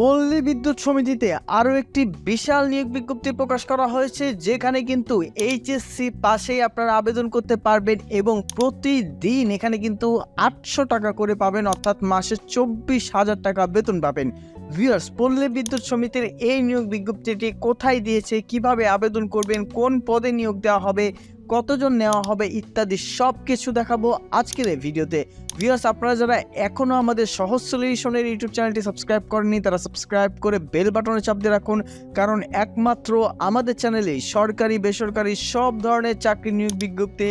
পল্লী বিদ্যুৎ সমিতিতে আরও একটি বিশাল নিয়োগ বিজ্ঞপ্তি প্রকাশ করা হয়েছে, যেখানে কিন্তু এইচএসসি পাশেই আপনারা আবেদন করতে পারবেন এবং প্রতিদিন এখানে কিন্তু আটশো টাকা করে পাবেন, অর্থাৎ মাসে চব্বিশ হাজার টাকা বেতন পাবেন। ভিউয়ার্স, পল্লী বিদ্যুৎ সমিতির এই নিয়োগ বিজ্ঞপ্তিটি কোথায় দিয়েছে, কীভাবে আবেদন করবেন, কোন পদে নিয়োগ দেওয়া হবে কতজন নেওয়া হবে ইত্যাদি সব কিছু দেখাবো আজকের এই ভিডিওতে। ভিউয়ার্স আপনারা যারা এখনও আমাদের সহজ সলিউশনের ইউটিউব চ্যানেলটি সাবস্ক্রাইব করেনি তারা সাবস্ক্রাইব করে বেল বাটনে চাপ দিয়ে রাখুন, কারণ একমাত্র আমাদের চ্যানেলে সরকারি, বেসরকারি সব ধরনের চাকরি নিয়োগ বিজ্ঞপ্তি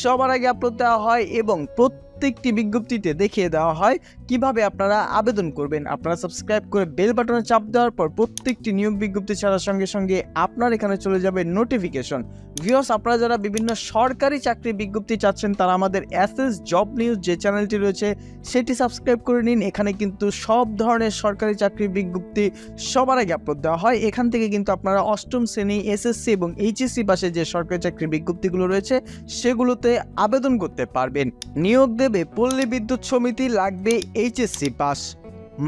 সবার আগে আপলোড দেওয়া হয় এবং প্রত্যেকটি বিজ্ঞপ্তিতে দেখিয়ে দেওয়া হয় কীভাবে আপনারা আবেদন করবেন। আপনারা সাবস্ক্রাইব করে বেল বাটনে চাপ দেওয়ার পর প্রত্যেকটি নিয়োগ বিজ্ঞপ্তি ছাড়ার সঙ্গে সঙ্গে আপনার এখানে চলে যাবে নোটিফিকেশন ভিওস আপনারা যারা বিভিন্ন সরকারি চাকরি বিজ্ঞপ্তি চাচ্ছেন, তারা আমাদের এস এস জব নিউজ যে চ্যানেলটি রয়েছে, সেটি সাবস্ক্রাইব করে নিন। এখানে কিন্তু সব ধরনের সরকারি চাকরির বিজ্ঞপ্তি সবার আগে আপলোড দেওয়া হয়। এখান থেকে কিন্তু আপনারা অষ্টম শ্রেণি এসএসসি এবং এইচএসসি পাশে যে সরকারি চাকরির বিজ্ঞপ্তিগুলো রয়েছে, সেগুলোতে আবেদন করতে পারবেন। নিয়োগ দেবে পল্লী বিদ্যুৎ সমিতি লাগবে এইচএসসি পাস।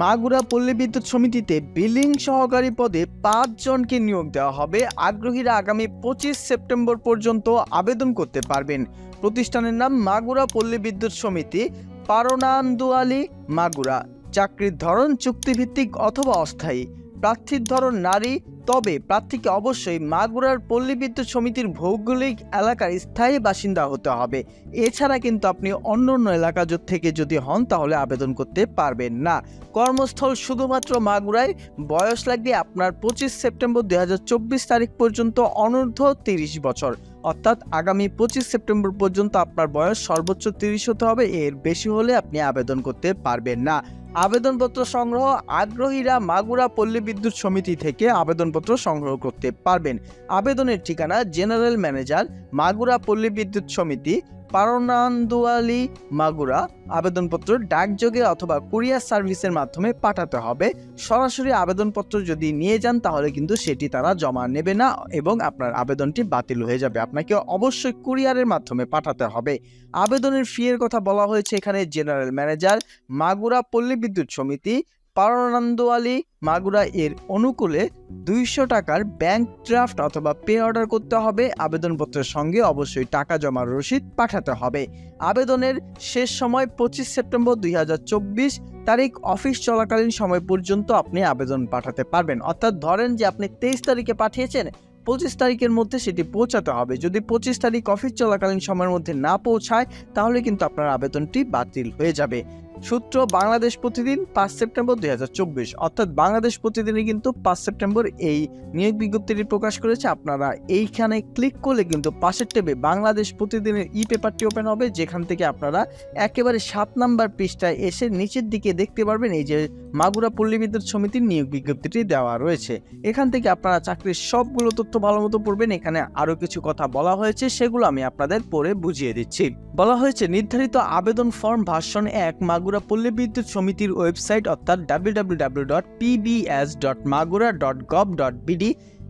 মাগুরা পল্লী বিদ্যুৎ সমিতিতে বিলিং সহকারী পদে পাঁচজনকে নিয়োগ দেওয়া হবে। আগ্রহীরা আগামী পঁচিশ সেপ্টেম্বর পর্যন্ত আবেদন করতে পারবেন। প্রতিষ্ঠানের নাম মাগুরা পল্লী বিদ্যুৎ সমিতি পারনান্দুয়ালি মাগুরা। চাকরির ধরন চুক্তিভিত্তিক অথবা অস্থায়ী। প্রার্থীর ধরন নারী, তবে প্রার্থীকে অবশ্যই মাগুরার পল্লী বিদ্যুৎ সমিতির ভৌগোলিক এলাকার স্থায়ী বাসিন্দা হতে হবে। এছাড়া কিন্তু আপনি অন্য অন্য এলাকা থেকে যদি হন, তাহলে আবেদন করতে পারবেন না। কর্মস্থল শুধুমাত্র মাগুরায়। বয়স লাগবে আপনার পঁচিশ সেপ্টেম্বর দুই হাজার চব্বিশ তারিখ পর্যন্ত অনূর্ধ্ব তিরিশ বছর। অর্থাৎ আগামী পঁচিশ সেপ্টেম্বর পর্যন্ত আপনার বয়স সর্বোচ্চ তিরিশ হতে হবে। এর বেশি হলে আপনি আবেদন করতে পারবেন না। আবেদনপত্র সংগ্রহ আগ্রহীরা মাগুরা পল্লী বিদ্যুৎ সমিতি থেকে আবেদনপত্র সংগ্রহ করতে পারবেন। আবেদনের ঠিকানা জেনারেল ম্যানেজার মাগুরা পল্লী বিদ্যুৎ সমিতি পারনান্দুয়ালি মাগুরা আবেদনপত্র ডাকযোগে অথবা কুরিয়ার সার্ভিসের মাধ্যমে পাঠাতে হবে। সরাসরি আবেদনপত্র যদি নিয়ে যান, তাহলে কিন্তু সেটি তারা জমা নেবে না এবং আপনার আবেদনটি বাতিল হয়ে যাবে। আপনাকে অবশ্যই কুরিয়ারের মাধ্যমে পাঠাতে হবে। আবেদনের ফি এর কথা বলা হয়েছে এখানে জেনারেল ম্যানেজার মাগুরা পল্লী বিদ্যুৎ সমিতি পারনান্দোয়ালি মাগুরা এর অনুকূলে দুইশো টাকার ব্যাংক ড্রাফট অথবা পে অর্ডার করতে হবে। আবেদনপত্রের সঙ্গে অবশ্যই টাকা জমার রসিদ পাঠাতে হবে। আবেদনের শেষ সময় পঁচিশ সেপ্টেম্বর দু হাজার চব্বিশ তারিখ অফিস চলাকালীন সময় পর্যন্ত আপনি আবেদন পাঠাতে পারবেন। অর্থাৎ ধরেন যে আপনি তেইশ তারিখে পাঠিয়েছেন, পঁচিশ তারিখের মধ্যে সেটি পৌঁছাতে হবে। যদি পঁচিশ তারিখ অফিস চলাকালীন সময়ের মধ্যে না পৌঁছায়, তাহলে কিন্তু আপনার আবেদনটি বাতিল হয়ে যাবে। সূত্র বাংলাদেশ প্রতিদিন পাঁচ সেপ্টেম্বর দু হাজার চব্বিশ। অর্থাৎ বাংলাদেশ প্রতিদিনে কিন্তু পাঁচ সেপ্টেম্বর এই নিয়োগ বিজ্ঞপ্তিটি প্রকাশ করেছে। আপনারা এইখানে ক্লিক করলে কিন্তু পাশের টেবে বাংলাদেশ প্রতিদিনের ই পেপারটি ওপেন হবে, যেখান থেকে আপনারা একেবারে সাত নাম্বার পৃষ্ঠায় এসে নিচের দিকে দেখতে পারবেন এই যে মাগুরা পল্লী বিদ্যুৎ সমিতির নিয়োগ বিজ্ঞপ্তিটি দেওয়া রয়েছে। এখান থেকে আপনারা চাকরির সবগুলো তথ্য ভালো মতো পড়বেন। এখানে আরও কিছু কথা বলা হয়েছে, সেগুলো আমি আপনাদের পরে বুঝিয়ে দিচ্ছি। বলা হয়েছে, নির্ধারিত আবেদন ফর্ম ভার্সন এক, মাগুরা পল্লী বিদ্যুৎ সমিতির ওয়েবসাইট অর্থাৎ W W W dot dot Magura dot gov dot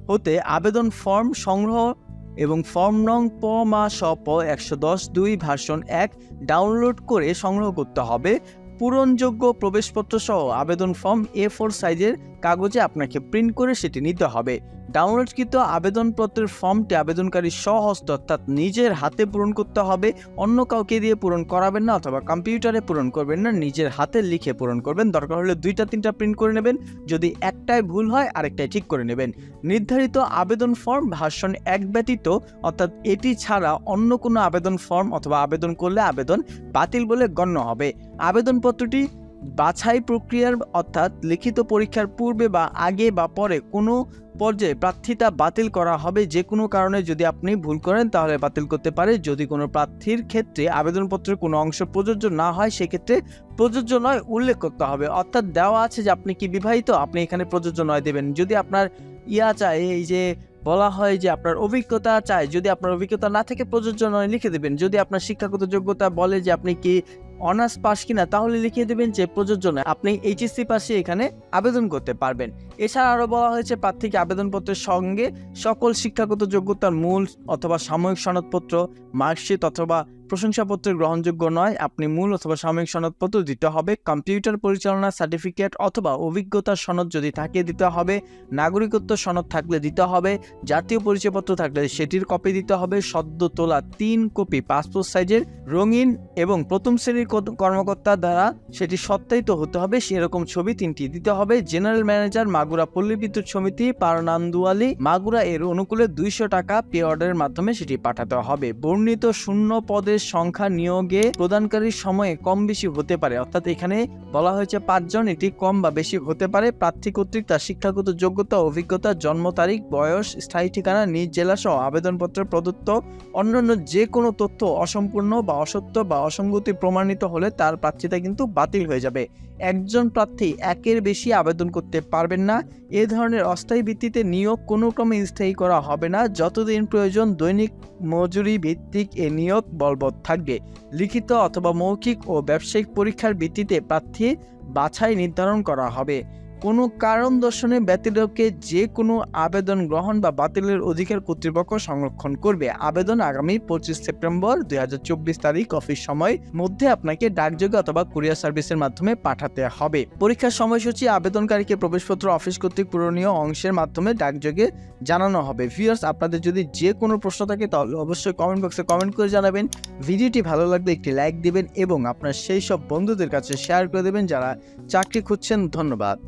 হতে আবেদন ফর্ম সংগ্রহ এবং ফর্ম নং প, মা, স, প, একশো দশ, দুই, ভার্সন এক ডাউনলোড করে সংগ্রহ করতে হবে। পূরণযোগ্য প্রবেশপত্র সহ আবেদন ফর্ম এ ফোর সাইজের কাগজে আপনাকে প্রিন্ট করে সেটি নিতে হবে। ডাউনলোডকৃত আবেদনপত্রের ফর্মটি আবেদনকারী স্বহস্ত অর্থাৎ নিজের হাতে পূরণ করতে হবে, অন্য কাউকে দিয়ে পূরণ করাবেন না অথবা কম্পিউটারে পূরণ করবেন না, নিজের হাতে লিখে পূরণ করবেন। দরকার হলে দুইটা, তিনটা প্রিন্ট করে নেবেন, যদি একটাই ভুল হয় আরেকটাই ঠিক করে নেবেন। নির্ধারিত আবেদন ফর্ম ভাষণ এক ব্যতীত, অর্থাৎ এটি ছাড়া অন্য কোনো আবেদন ফর্ম অথবা আবেদন করলে আবেদন বাতিল বলে গণ্য হবে। আবেদনপত্রটি বাছাই প্রক্রিয়ার অর্থাৎ লিখিত পরীক্ষার পূর্বে বা আগে বা পরে কোনো পর্যায়ে প্রার্থিতা বাতিল করা হবে যে কোনো কারণে যদি আপনি ভুল করেন তাহলে বাতিল করতে পারে। যদি কোনো প্রার্থীর ক্ষেত্রে আবেদনপত্রের কোনো অংশ প্রযোজ্য না হয়, সেক্ষেত্রে প্রযোজ্য নয়, উল্লেখ করতে হবে। অর্থাৎ দেওয়া আছে যে আপনি কি বিবাহিত, আপনি এখানে প্রযোজ্য নয় দেবেন। যদি আপনার ইয়া চায়, এই যে বলা হয় যে আপনার অভিজ্ঞতা চায়, যদি আপনার অভিজ্ঞতা না থেকে প্রযোজ্য নয়, লিখে দেবেন। যদি আপনার শিক্ষাগত যোগ্যতা বলে যে আপনি কি অনার্স পাস কিনা তাহলে লিখিয়ে দেবেন যে প্রযোজ্য নয়। আপনি এইচএসসি পাশে এখানে আবেদন করতে পারবেন। এছাড়া আরও বলা হয়েছে, প্রার্থীকে আবেদনপত্রের সঙ্গে সকল শিক্ষাগত যোগ্যতার মূল অথবা সাময়িক সনদপত্র, মার্কশিট অথবা প্রশংসাপত্রের গ্রহণযোগ্য নয়। আপনি মূল অথবা সাময়িক সনদপত্র দিতে হবে। কম্পিউটার পরিচালনা সার্টিফিকেট অথবা অভিজ্ঞতার সনদ যদি থাকে দিতে হবে। নাগরিকত্ব সনদ থাকলে দিতে হবে। জাতীয় পরিচয়পত্র থাকলে সেটির কপি দিতে হবে। সদ্য তোলা তিন কপি পাসপোর্ট সাইজের, রঙিন এবং প্রথম শ্রেণির কর্মকর্তা দ্বারা সেটি সত্যায়িত হতে হবে। সেরকম ছবি তিনটি দিতে হবে। জেনারেল ম্যানেজার মাগুরা পল্লী বিদ্যুৎ সমিতি পারনান্দুয়ালি মাগুরা এর অনুকূলে দুইশো টাকা পে অর্ডারের মাধ্যমে সেটি পাঠাতে হবে। বর্ণিত শূন্য পদের সংখ্যা নিয়োগে প্রদানকারীর সময়ে কম বেশি হতে পারে। অর্থাৎ এখানে বলা হয়েছে পাঁচজন, এটি কম বা বেশি হতে পারে। প্রার্থী কর্তৃক তার শিক্ষাগত যোগ্যতা, অভিজ্ঞতা, জন্ম তারিখ, বয়স, স্থায়ী ঠিকানা, নিজ জেলা সহ আবেদনপত্রে প্রদত্ত অন্যান্য যে কোনো তথ্য অসম্পূর্ণ বা অসত্য বা অসঙ্গতি প্রমাণিত হলে তার প্রার্থিতা কিন্তু বাতিল হয়ে যাবে। একজন প্রার্থী একের বেশি আবেদন করতে পারবেন না। এ ধরনের অস্থায়ী ভিত্তিতে নিয়োগ কোনো ক্রমে স্থায়ী করা হবে না। যতদিন প্রয়োজন দৈনিক মজুরি ভিত্তিক এ নিয়োগ বলবৎ থাকবে। লিখিত অথবা মৌখিক ও ব্যবসায়িক পরীক্ষার ভিত্তিতে প্রার্থী বাছাই নির্ধারণ করা হবে। কোনো কারণ দর্শনে ব্যতিরেকে যে কোনো আবেদন গ্রহণ বা বাতিলের অধিকার কর্তৃপক্ষ সংরক্ষণ করবে। আবেদন আগামী পঁচিশ সেপ্টেম্বর দু হাজার চব্বিশ তারিখ অফিস সময় মধ্যে আপনাকে ডাকযোগে অথবা কুরিয়ার সার্ভিসের মাধ্যমে পাঠাতে হবে। পরীক্ষার সময়সূচি আবেদনকারীকে প্রবেশপত্র অফিস কর্তৃক পূরণীয় অংশের মাধ্যমে ডাকযোগে জানানো হবে। ভিউয়ার্স, আপনাদের যদি যে কোনো প্রশ্ন থাকে তাহলে অবশ্যই কমেন্ট বক্সে কমেন্ট করে জানাবেন। ভিডিওটি ভালো লাগলে একটি লাইক দিবেন এবং আপনার সেই সব বন্ধুদের কাছে শেয়ার করে দেবেন যারা চাকরি খুঁজছেন। ধন্যবাদ।